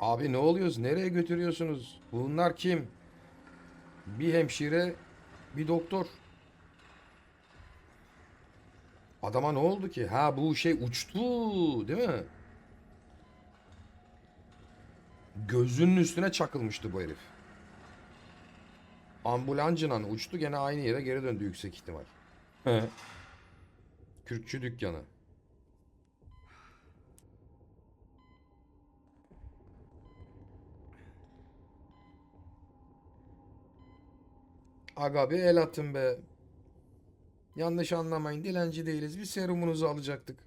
Abi ne oluyoruz? Nereye götürüyorsunuz? Bunlar kim? Bir hemşire, bir doktor. Adama ne oldu ki? Ha bu şey uçtu, değil mi? Gözünün üstüne çakılmıştı bu herif. Ambulancıyla uçtu gene aynı yere geri döndü yüksek ihtimal. Kürkçü dükkanı. Aga bir el atın be. Yanlış anlamayın dilenci değiliz. Bir serumunuzu alacaktık.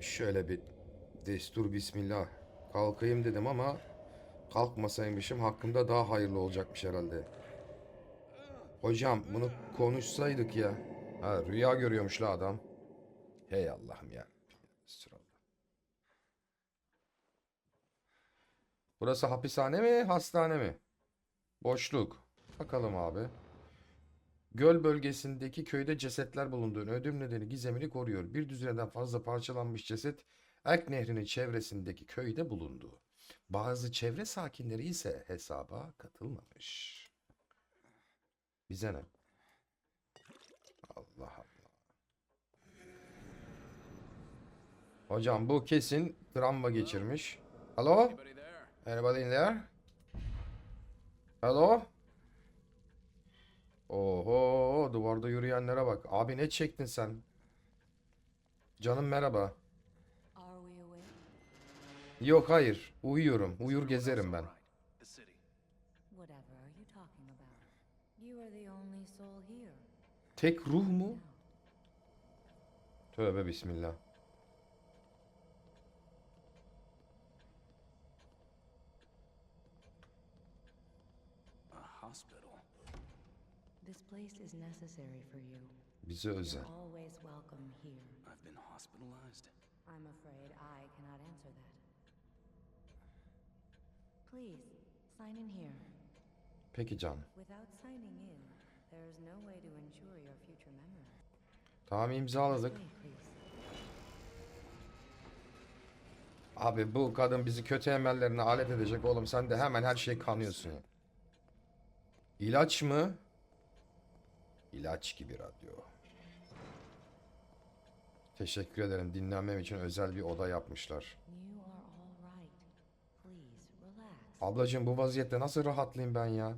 Şöyle bir destur bismillah. Kalkayım dedim ama kalkmasaymışım hakkımda daha hayırlı olacakmış herhalde. Hocam bunu konuşsaydık ya. Ha rüya görüyormuş la adam. Hey Allah'ım ya. Sırallah. Burası hapishane mi, hastane mi? Boşluk. Bakalım abi. Göl bölgesindeki köyde cesetler bulunduğunu ödüm nedeni gizemini koruyor. Bir düzineden fazla parçalanmış ceset Elk Nehri'nin çevresindeki köyde bulundu. Bazı çevre sakinleri ise hesaba katılmamış. Bize ne? Allah Allah. Hocam bu kesin travma geçirmiş. Alo? Anybody in there? Hello? Oho duvarda yürüyenlere bak. Abi ne çektin sen? Canım merhaba. Yok hayır. Uyuyorum. Uyur gezerim ben. Tek ruh mu? Tövbe bismillah. A hospital. This place is necessary for you. Bize özel. You're always welcome here. I've been hospitalized. I'm afraid I cannot answer that. Please, sign in here. Peki can. Without signing in, there is no way to ensure your future memory. Tamam imzaladık. Abi bu kadın bizi kötü emellerine alet edecek oğlum. Sen de hemen her şeye kanıyorsun. İlaç mı? İlaç gibi radyo. Teşekkür ederim. Dinlenmem için özel bir oda yapmışlar. Ablacığım bu vaziyette nasıl rahatlayayım ben ya?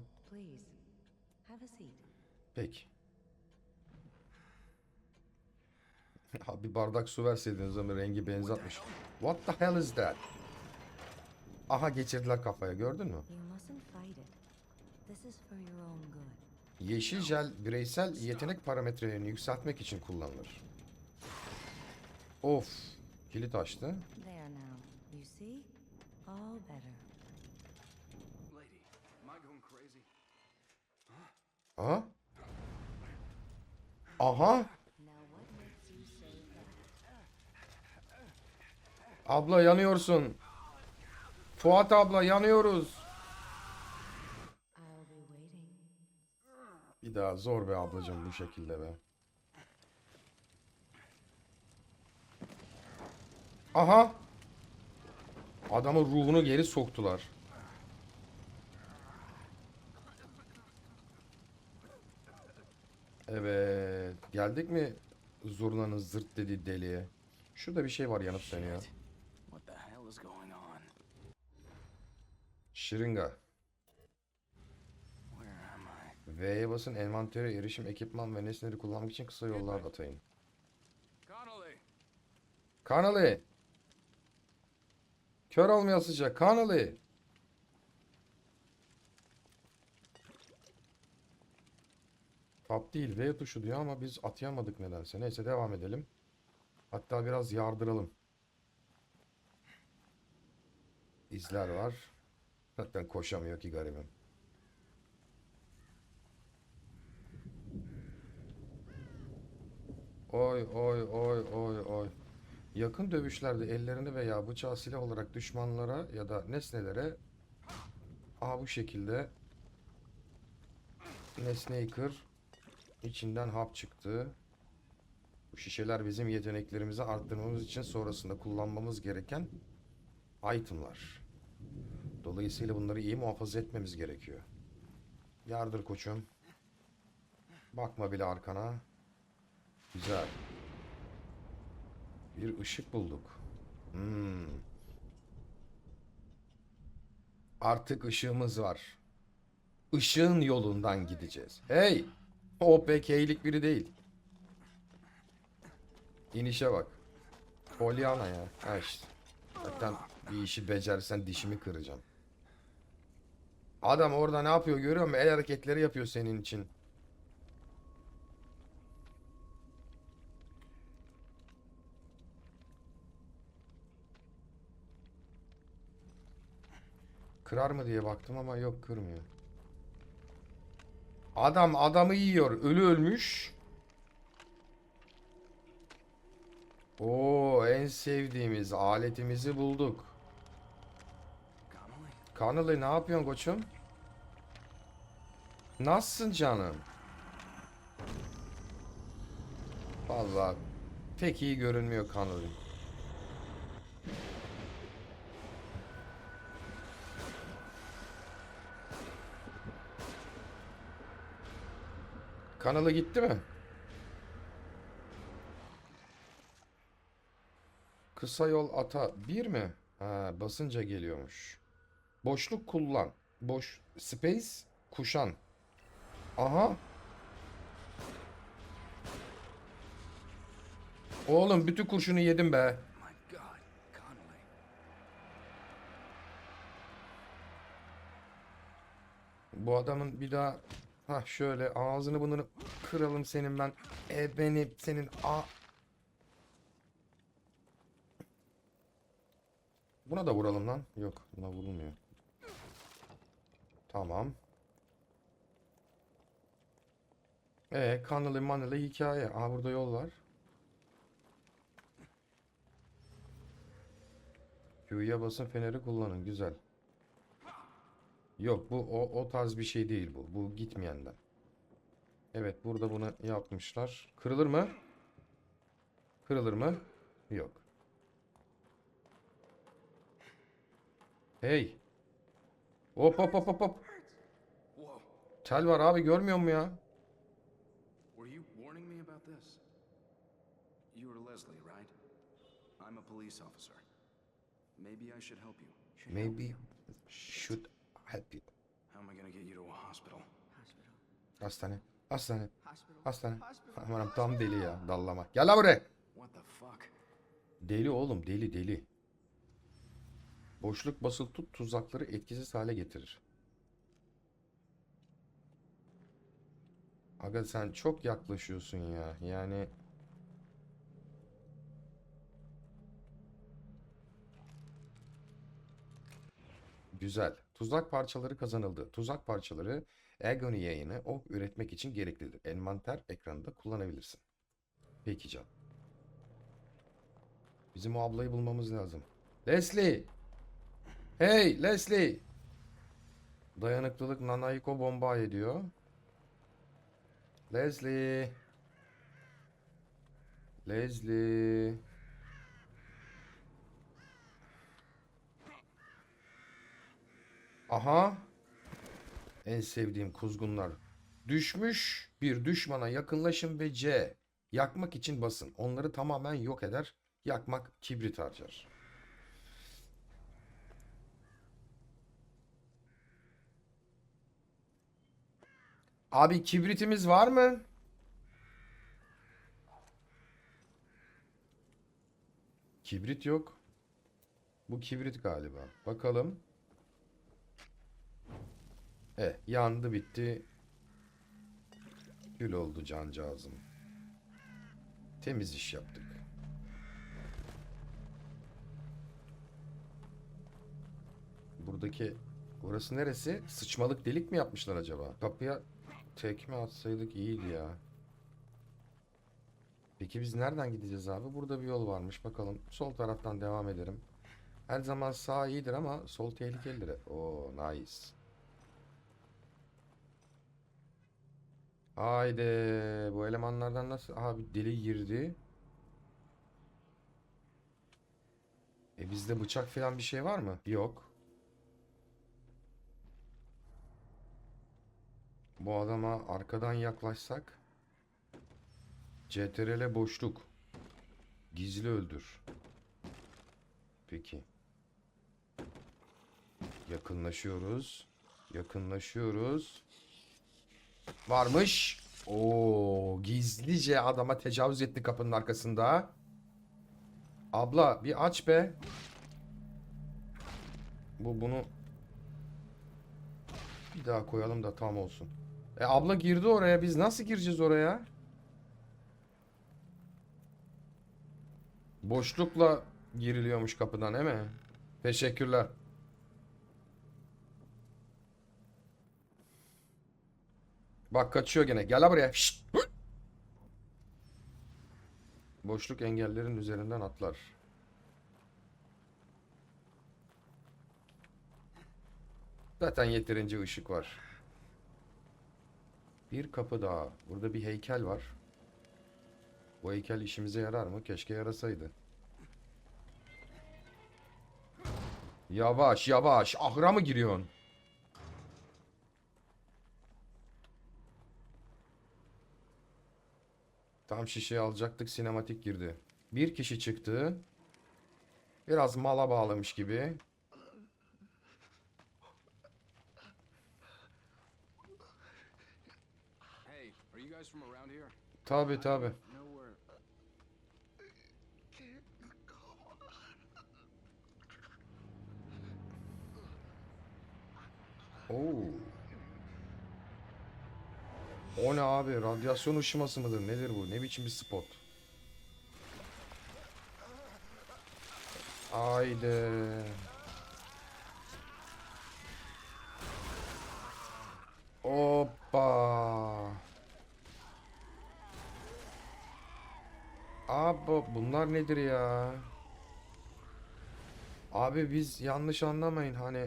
Peki. Bir bardak su verseydiniz ama rengi benzatmış. What the hell is that? Aha geçirdiler kafaya gördün mü? Yeşil jel bireysel yetenek parametrelerini yükseltmek için kullanılır. Of. Kilit açtı. Aha. Aha. Abla yanıyorsun. Fuat abla yanıyoruz. Bir daha zor be ablacığım bu şekilde be. Aha. Adamın ruhunu geri soktular. Evet. Geldik mi zurnanın zırt dediği deliğe? Şurada bir şey var yanıp sönüyor. Şırınga. V'ye basın envantere erişim ekipman ve nesneleri kullanmak için kısa yollar atayın. Connolly! Kanalı. Kör olmayasıca kanalı. Tap değil V tuşu diyor ama biz atayamadık nedense. Neyse devam edelim. Hatta biraz yardıralım. İzler var. Zaten koşamıyor ki garibim. Oy oy oy oy oy. Yakın dövüşlerde ellerini veya bıçağı silah olarak düşmanlara ya da nesnelere Aa bu şekilde nesneyi kır. İçinden hap çıktı. Bu şişeler bizim yeteneklerimizi arttırmamız için sonrasında kullanmamız gereken itemlar. Dolayısıyla bunları iyi muhafaza etmemiz gerekiyor. Yardır koçum. Bakma bile arkana. Güzel. Bir ışık bulduk. Hmm. Artık ışığımız var. Işığın yolundan gideceğiz. Hey! O pek heylik biri değil. İnişe bak. Pollyanna ya. Ha işte. Zaten bir işi becersen dişimi kıracağım. Adam orada ne yapıyor görüyor musun? El hareketleri yapıyor senin için. Kırar mı diye baktım ama yok kırmıyor. Adam adamı yiyor. Ölü ölmüş. Oo en sevdiğimiz aletimizi bulduk. Connolly? Ne yapıyorsun koçum? Nasılsın canım? Vallahi pek iyi görünmüyor Connolly. Kanalı gitti mi? Kısa yol ata bir mi? Ha, basınca geliyormuş. Boşluk kullan. Boş space kuşan. Aha. Oğlum bütün kurşunu yedim be. Bu adamın bir daha ha şöyle ağzını bunu kıralım senin ben. E beni senin a Buna da vuralım lan. Yok, buna vurulmuyor. Tamam. E kanlı manlı hikaye. Aa burada yol var. Q'ya basın feneri kullanın. Güzel. Yok bu o, o tarz bir şey değil bu. Bu gitmeyenden. Evet burada bunu yapmışlar. Kırılır mı? Kırılır mı? Yok. Hey. Hop hop hop hop hop. Tel var abi görmüyor mu ya? Were you warning me about this? You are Leslie, right? I'm a police officer. Maybe I should help you. Should help Maybe you. should help you. How am I gonna get you to a hospital? Hastane. Hastane. Hastane. Aman tam deli ya. Dallama. Gel lan buraya. What the fuck? Deli oğlum deli deli. Boşluk basılı tut tuzakları etkisiz hale getirir. Aga sen çok yaklaşıyorsun ya. Yani Güzel. Tuzak parçaları kazanıldı. Tuzak parçaları Agony yayını ok üretmek için gereklidir. Envanter ekranında kullanabilirsin. Peki can. Bizim o ablayı bulmamız lazım. Leslie! Hey Leslie! Dayanıklılık Nanaiko bomba ediyor. Leslie! Leslie! Aha! En sevdiğim kuzgunlar. Düşmüş bir düşmana yakınlaşın ve C. Yakmak için basın. Onları tamamen yok eder. Yakmak kibrit harcar. Abi kibritimiz var mı? Kibrit yok. Bu kibrit galiba. Bakalım. E, yandı bitti. Gül oldu cancağızım. Temiz iş yaptık. Buradaki orası neresi? Sıçmalık delik mi yapmışlar acaba? Kapıya tekme atsaydık iyiydi ya. Peki biz nereden gideceğiz abi? Burada bir yol varmış. Bakalım. Sol taraftan devam ederim. Her zaman sağ iyidir ama sol tehlikelidir. Oo nice. Haydi bu elemanlardan nasıl abi deli girdi. E bizde bıçak falan bir şey var mı? Yok. Bu adama arkadan yaklaşsak. CTRL boşluk. Gizli öldür. Peki. Yakınlaşıyoruz. Yakınlaşıyoruz. Varmış. Oo, gizlice adama tecavüz etti kapının arkasında. Abla bir aç be. Bu bunu bir daha koyalım da tam olsun. E abla girdi oraya. Biz nasıl gireceğiz oraya? Boşlukla giriliyormuş kapıdan değil mi? Teşekkürler. Bak kaçıyor gene. Gel buraya. Şşt! Boşluk engellerin üzerinden atlar. Zaten yeterince ışık var. Bir kapı daha. Burada bir heykel var. Bu heykel işimize yarar mı? Keşke yarasaydı. Yavaş yavaş. Ahıra mı giriyorsun? Tam şişeyi alacaktık sinematik girdi. Bir kişi çıktı. Biraz mala bağlamış gibi. Hey, are you guys from around here? Tabi tabi. Nowhere. O ne abi? Radyasyon ışıması mıdır? Nedir bu? Ne biçim bir spot? Haydi. Hoppa. Abi bunlar nedir ya? Abi biz yanlış anlamayın hani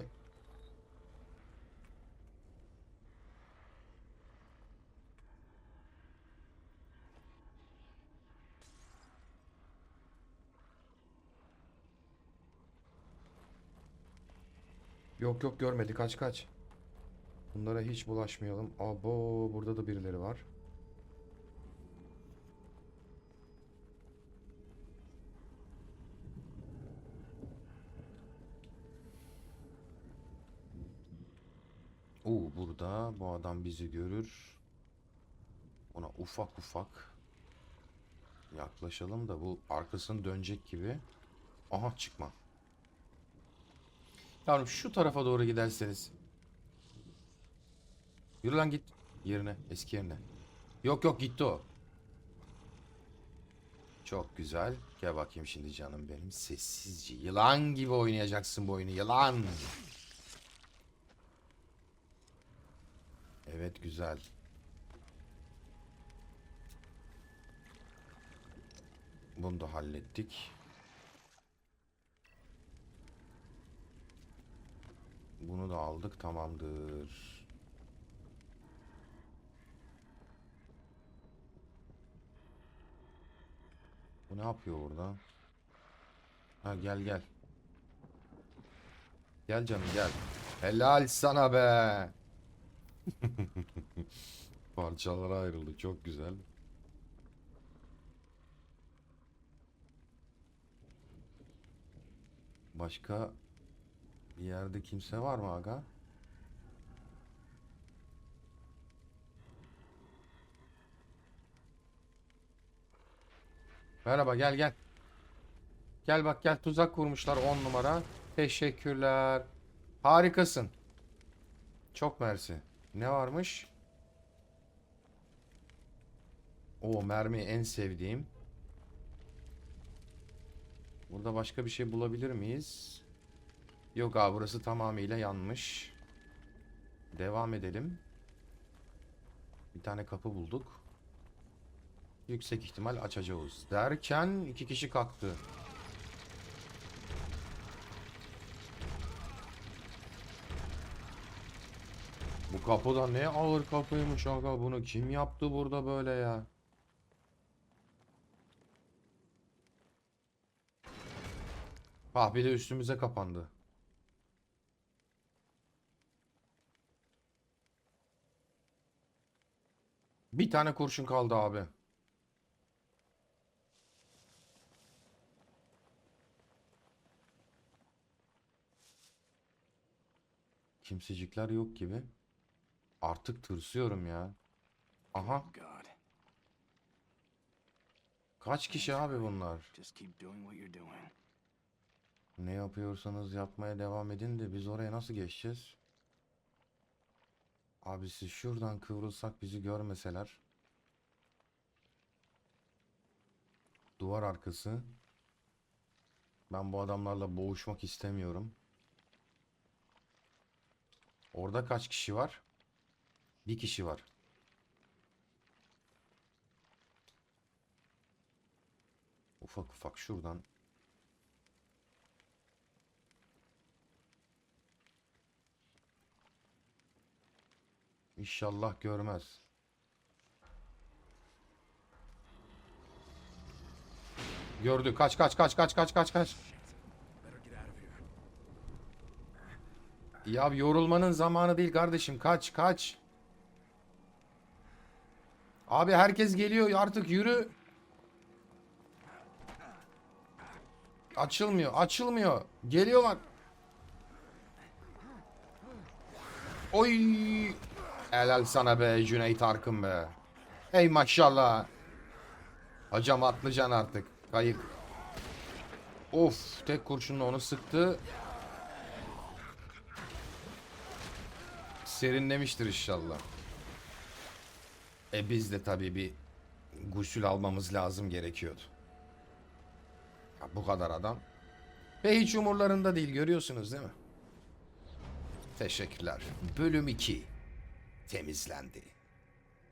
Yok yok görmedi kaç kaç. Bunlara hiç bulaşmayalım. Abo burada da birileri var. Oo burada bu adam bizi görür. Ona ufak ufak yaklaşalım da bu arkasını dönecek gibi. Aha çıkma. Yavrum şu tarafa doğru giderseniz. Yürü lan git. Yerine. Eski yerine. Yok yok gitti o. Çok güzel. Gel bakayım şimdi canım benim. Sessizce. Yılan gibi oynayacaksın bu oyunu. Yılan. Evet güzel. Bunu da hallettik. Bunu da aldık tamamdır. Bu ne yapıyor burada? Ha gel gel. Gel canım gel. Helal sana be. Parçalara ayrıldı çok güzel. Başka bir yerde kimse var mı aga? Merhaba gel gel. Gel bak gel tuzak kurmuşlar 10 numara. Teşekkürler. Harikasın. Çok mersi. Ne varmış? O mermi en sevdiğim. Burada başka bir şey bulabilir miyiz? Yok abi burası tamamıyla yanmış. Devam edelim. Bir tane kapı bulduk. Yüksek ihtimal açacağız. Derken iki kişi kalktı. Bu kapı da ne ağır kapıymış aga. Bunu kim yaptı burada böyle ya? Ah bir de üstümüze kapandı. Bir tane kurşun kaldı abi. Kimsecikler yok gibi. Artık tırsıyorum ya. Aha. Kaç kişi abi bunlar? Ne yapıyorsanız yapmaya devam edin de biz oraya nasıl geçeceğiz? Abi siz şuradan kıvrılsak bizi görmeseler. Duvar arkası. Ben bu adamlarla boğuşmak istemiyorum. Orada kaç kişi var? Bir kişi var. Ufak ufak şuradan İnşallah görmez. Gördü. Kaç kaç kaç kaç kaç kaç kaç. Ya yorulmanın zamanı değil kardeşim. Kaç kaç. Abi herkes geliyor artık yürü. Açılmıyor açılmıyor. Geliyorlar. Oy. Helal sana be Cüneyt Arkın be. Ey maşallah. Hocam atlayacaksın artık. Kayık. Of tek kurşunla onu sıktı. Serinlemiştir inşallah. E biz de tabii bir gusül almamız lazım gerekiyordu. Ya bu kadar adam. Ve hiç umurlarında değil görüyorsunuz değil mi? Teşekkürler. Bölüm 2 temizlendi.